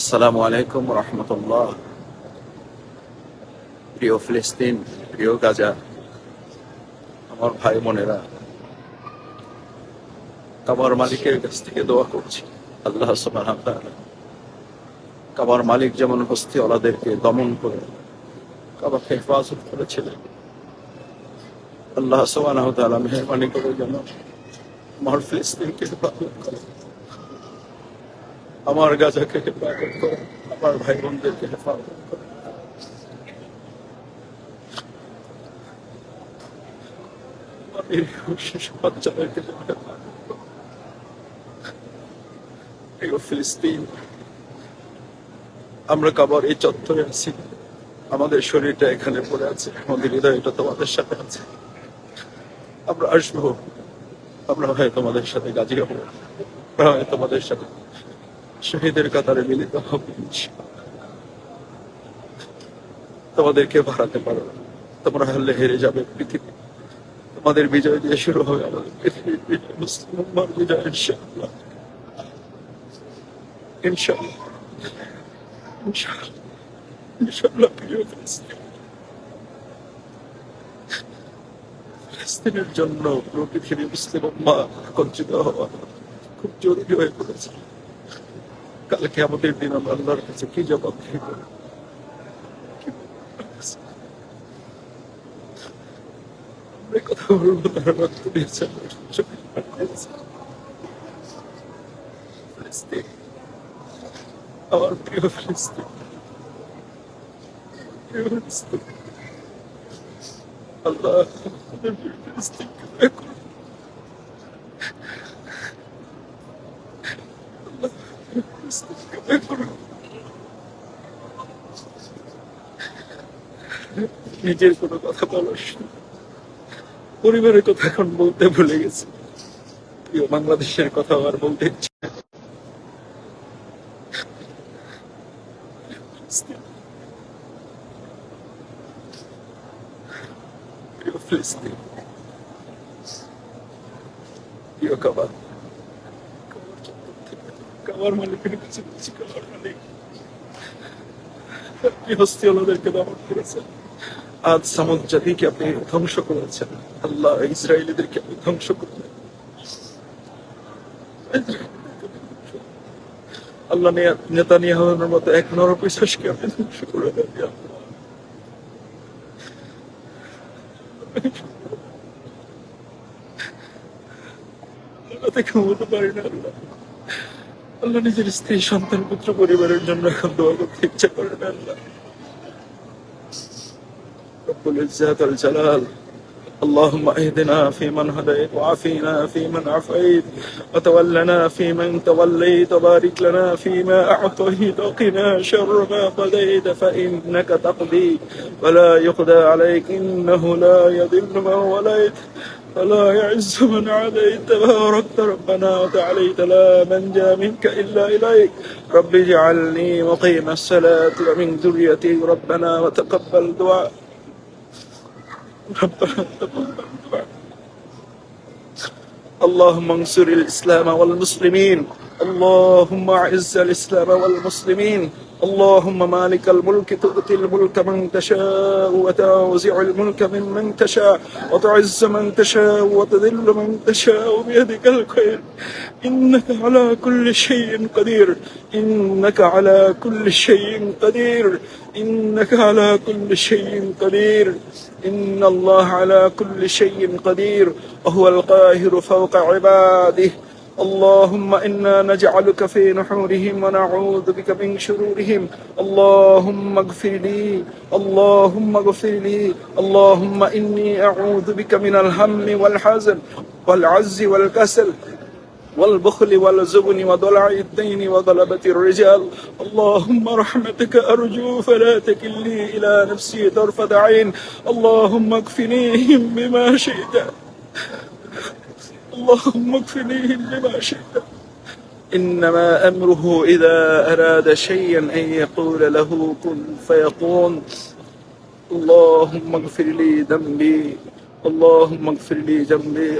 আসসালামু আলাইকুম রহমতুল্লাহ। প্রিয় ফিলিস্তিন, প্রিয় গাজা, আমার ভাই বোনেরা, কাবার মালিকের কাছ থেকে দোয়া করছি, আল্লাহ তাআলা। কাবার মালিক যেমন হস্তিওয়ালাদেরকে দমন করে, কাবাকে হেফাজত করেছিলেন। আল্লাহ তাআলা মেহরবানি করে যেন আমার ফিলিস্তিনকে হেফাজত করে। আমার গাজাকে হেফাজত আমার ভাই বোনদেরকে আমরা কাবার এই চত্বরে আছি। আমাদের শরীরটা এখানে পড়ে আছে, আমাদের হৃদয়টা তোমাদের সাথে আছে। আমরা আসব, আমরা হয় তোমাদের সাথে গাজী হব, আমরা হয় তোমাদের সাথে শহীদের কাতারে মিলিত হবে তোমাদেরকে হারাতে পারো তোমরা হারলে হেরে যাবে পৃথিবী। তোমাদের বিজয় দিয়ে শুরু হবে আমাদের পৃথিবীর বিজয় মুসলিম উম্মার বিজয়, ইনশাআল্লাহ। ইনশাআল্লাহ। ইনশাআল্লাহ। ইনশাআল্লাহ প্রিয় ফিলিস্তিন। ফিলিস্তিনের জন্য পুরো পৃথিবী মুসলিম উম্মা একত্রিত হওয়া খুব জরুরি হয়ে পড়েছে। কালকে আমাদের দিন আমরা আল্লাহর কাছে কি জবাব দিব কি আমরা কথা বলবো তারা রক্ত দিয়েছে শহীদ করেছে। ফিলিস্তিন, আমার প্রিয় ফিলিস্তিন প্রিয় ফিলিস্তিন আল্লাহ আমাদের প্রিয় ফিলিস্তিনকে নিজের কোনো কথা বলার পরিবারের কথা এখন বলতে ভুলে গেছি। প্রিয় বাংলাদেশের কথা আর বলতে ইচ্ছে প্রিয় ফিলিস্তিন। প্রিয় কাবার কাবার কাবার মালিকের কাছে বলছি মালিক করেছেন আজ সামুদ জাতিকে আপনি ধ্বংস করেছেন। আল্লাহ ইসরায়েলিদেরকে আপনি ধ্বংস করলেন। আল্লাহ নেতা নিয়ে হওয়ার মতো এক নরপিশাসকে আপনি ধ্বংস করে দেন থেকে ঘুমোতে পারি না আল্লাহ। আল্লাহ নিজের স্ত্রী সন্তান পুত্র পরিবারের জন্য এখন দোয়া করতে ইচ্ছা করে না আল্লাহ رب العزة والجلال اللهم اهدنا فيمن هديت وعافينا فيمن عافيت وتولنا فيمن توليت وبارك لنا فيما اعطيت وقنا شر ما قضيت فانك تقضي ولا يقضى عليك انه لا يذل من وليت ولا يعز من عاديت تباركت ربنا وتعاليت لا منجا منك إلا إليك. رب اجعلني مقيم الصلاة ومن ذريتي ربنا وتقبل ربنا تقبل دعاء. اللهم انصر الإسلام والمسلمين. اللهم أعز الإسلام والمسلمين. اللهم مالك الملك تؤتي الملك من تشاء وتنزع الملك ممن تشاء وتعز من تشاء وتذل من تشاء بيدك الخير. إنك على كل شيء قدير. إنك على كل شيء قدير. إنك على كل شيء قدير. إن الله على كل شيء قدير. وهو القاهر فوق عباده. اللهم إنا نجعلك في نحورهم ونعوذ بك من شرورهم. اللهم اغفر لي. اللهم اغفر لي. اللهم إني أعوذ بك من الهم والحزن والعز والكسل والبخل والزبن وضلع الدين وغلبة الرجال. اللهم رحمتك أرجو فلا تكلني إلى نفسي طرفة عين. اللهم اكفنيهم بما شئت. اللهم اكفنيهم بما شئت. إنما أمره إذا أراد شيئا أن يقول له كن فيكون. اللهم اغفر لي ذنبي. اللهم اغفر لي ذنبي.